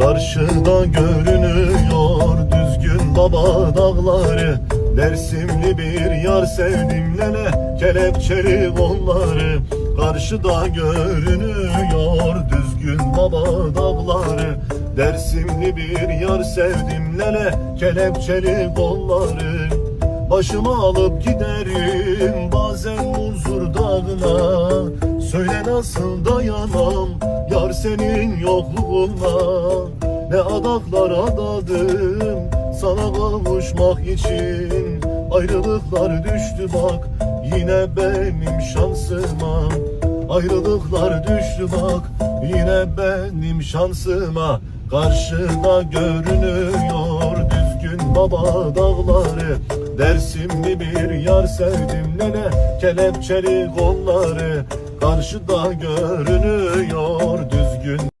Karşıda görünüyor düzgün baba dağları. Dersimli bir yar sevdim lele kelepçeli kolları. Karşıda görünüyor düzgün baba dağları. Dersimli bir yar sevdim lele kelepçeli kolları. Başımı alıp giderim bazen Muzur dağına. Söyle nasıl dayanam yar senin yokluğuna Ne adaklar adadım. Sana kavuşmak için Ayrılıklar düştü bak. Yine benim şansıma Ayrılıklar düştü bak. Yine benim şansıma Karşıda görünüyor düzgün baba dağları. Dersimli bir yar sevdim nene kelepçeli kolları. Karşıda düzgün